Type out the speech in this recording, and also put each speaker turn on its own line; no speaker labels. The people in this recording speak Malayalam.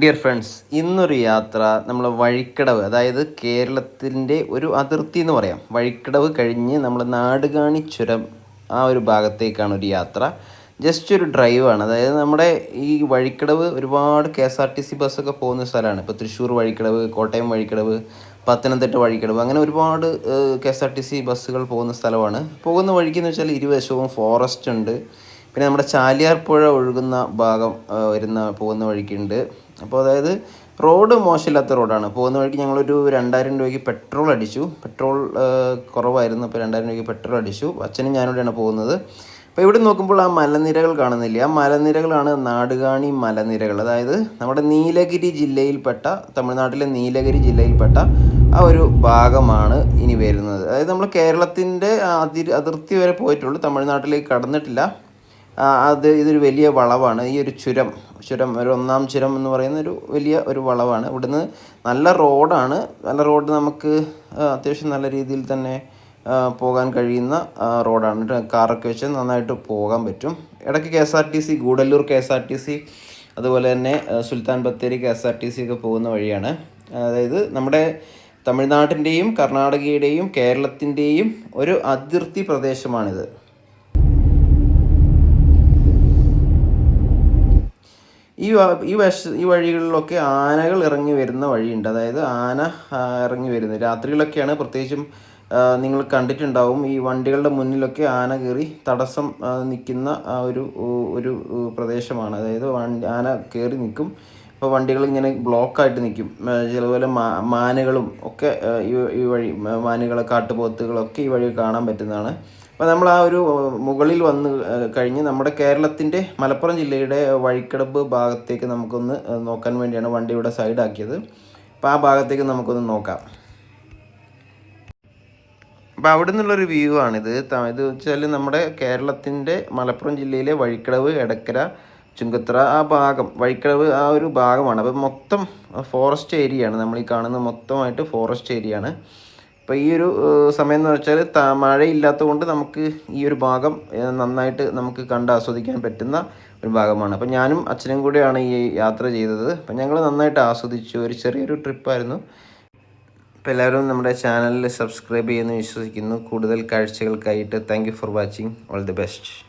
ഡിയർ ഫ്രണ്ട്സ് ഇന്നൊരു യാത്ര നമ്മൾ വഴിക്കടവ് അതായത് കേരളത്തിന്റെ ഒരു അതിർത്തി എന്ന് പറയാം. വഴിക്കടവ് കഴിഞ്ഞ് നമ്മൾ നാടുകാണി ചുരം ആ ഒരു ഭാഗത്തേക്കാണ് ഒരു യാത്ര. ജസ്റ്റ് ഒരു ഡ്രൈവാണ് അതായത് നമ്മുടെ ഈ വഴിക്കടവ് ഒരുപാട് K S R T C ബസ്സൊക്കെ പോകുന്ന സ്ഥലമാണ്. ഇപ്പോൾ തൃശ്ശൂർ വഴിക്കടവ് കോട്ടയം വഴിക്കടവ് പത്തനംതിട്ട വഴിക്കടവ് അങ്ങനെ ഒരുപാട് K S R T C ബസ്സുകൾ പോകുന്ന സ്ഥലമാണ്. പോകുന്ന വഴിക്ക് എന്ന് വെച്ചാൽ ഇരുവശവും ഫോറസ്റ്റ് ഉണ്ട്. പിന്നെ നമ്മുടെ ചാലിയാർ പുഴ ഒഴുകുന്ന ഭാഗം വരുന്ന പോകുന്ന വഴിക്കുണ്ട്. അപ്പോൾ അതായത് റോഡ് മോശമില്ലാത്ത റോഡാണ്. പോകുന്ന വഴിക്ക് ഞങ്ങളൊരു രണ്ടായിരം രൂപയ്ക്ക് പെട്രോൾ അടിച്ചു. പെട്രോൾ കുറവായിരുന്നു. അപ്പോൾ രണ്ടായിരം രൂപയ്ക്ക് പെട്രോൾ അടിച്ചു. അച്ഛനും ഞാനിവിടെയാണ് പോകുന്നത്. അപ്പോൾ ഇവിടെ നോക്കുമ്പോൾ ആ മലനിരകൾ കാണുന്നില്ല? ആ മലനിരകളാണ് നാടുകാണി മലനിരകൾ. അതായത് നമ്മുടെ നീലഗിരി ജില്ലയിൽപ്പെട്ട തമിഴ്നാട്ടിലെ നീലഗിരി ജില്ലയിൽപ്പെട്ട ആ ഒരു ഭാഗമാണ് ഇനി വരുന്നത്. അതായത് നമ്മൾ കേരളത്തിന്റെ അതിർ അതിർത്തി വരെ പോയിട്ടുള്ളൂ. തമിഴ്നാട്ടിലേക്ക് കടന്നിട്ടില്ല. അത് ഇതൊരു വലിയ വളവാണ്. ഈ ഒരു ചുരം ചുരം ഒരു ഒന്നാം ചുരം എന്ന് പറയുന്ന ഒരു വലിയ ഒരു വളവാണ്. ഇവിടുന്ന് നല്ല റോഡാണ്. നല്ല റോഡ് നമുക്ക് അത്യാവശ്യം നല്ല രീതിയിൽ തന്നെ പോകാൻ കഴിയുന്ന റോഡാണ്. കാറൊക്കെ വെച്ച് നന്നായിട്ട് പോകാൻ പറ്റും. ഇടയ്ക്ക് K S R T C Gudalur K S R T C അതുപോലെ തന്നെ Sultan Bathery K S R T C ഒക്കെ പോകുന്ന വഴിയാണ്. അതായത് നമ്മുടെ തമിഴ്നാട്ടിന്റെയും കർണാടകയുടെയും കേരളത്തിന്റെയും ഒരു അതിർത്തി പ്രദേശമാണിത്. ഈ ഈ വശ ഈ വഴികളിലൊക്കെ ആനകൾ ഇറങ്ങി വരുന്ന വഴിയുണ്ട്. അതായത് ആന ഇറങ്ങി വരുന്നത്. രാത്രികളൊക്കെയാണ് പ്രത്യേകിച്ചും നിങ്ങൾ കണ്ടിട്ടുണ്ടാവും ഈ വണ്ടികളുടെ മുന്നിലൊക്കെ ആന കയറി തടസ്സം നിൽക്കുന്ന ഒരു ഒരു പ്രദേശമാണ്. അതായത് വണ്ടി ആന കയറി നിൽക്കും. അപ്പോൾ വണ്ടികൾ ഇങ്ങനെ ബ്ലോക്കായിട്ട് നിൽക്കും. ചിലപോലെ മാ മാനുകളും ഒക്കെ ഈ വഴി മാനുകൾ കാട്ടുപോത്തുകളൊക്കെ ഈ വഴി കാണാൻ പറ്റുന്നതാണ്. അപ്പോൾ നമ്മൾ ആ ഒരു മുകളിൽ വന്ന് കഴിഞ്ഞ് നമ്മുടെ കേരളത്തിന്റെ മലപ്പുറം ജില്ലയുടെ വഴിക്കടപ്പ് ഭാഗത്തേക്ക് നമുക്കൊന്ന് നോക്കാൻ വേണ്ടിയാണ് വണ്ടി ഇവിടെ സൈഡാക്കിയത്. അപ്പോൾ ആ ഭാഗത്തേക്ക് നമുക്കൊന്ന് നോക്കാം. അപ്പോൾ അവിടെ നിന്നുള്ളൊരു വ്യൂ ആണിത് ഇത് വെച്ചാൽ നമ്മുടെ കേരളത്തിന്റെ മലപ്പുറം ജില്ലയിലെ വഴിക്കടവ് എടക്കര ചുങ്കത്തറ ആ ഭാഗം വഴിക്കടവ് ആ ഒരു ഭാഗമാണ്. അപ്പോൾ മൊത്തം ഫോറസ്റ്റ് ഏരിയയാണ് നമ്മൾ ഈ കാണുന്ന മൊത്തമായിട്ട് ഫോറസ്റ്റ് ഏരിയയാണ് അപ്പോൾ ഈ ഒരു സമയം എന്ന് വെച്ചാൽ ത മഴയില്ലാത്തത് കൊണ്ട് നമുക്ക് ഈ ഒരു ഭാഗം നന്നായിട്ട് നമുക്ക് കണ്ട് ആസ്വദിക്കാൻ പറ്റുന്ന ഒരു ഭാഗമാണ്. അപ്പോൾ ഞാനും അച്ഛനും കൂടെയാണ് ഈ യാത്ര ചെയ്തത്. അപ്പോൾ ഞങ്ങൾ നന്നായിട്ട് ആസ്വദിച്ചു. ഒരു ചെറിയൊരു ട്രിപ്പായിരുന്നു. അപ്പോൾ എല്ലാവരും നമ്മുടെ ചാനലിൽ സബ്സ്ക്രൈബ് ചെയ്യുമെന്ന് വിശ്വസിക്കുന്നു. കൂടുതൽ കാഴ്ചകൾക്കായിട്ട് thank for watching. All the best.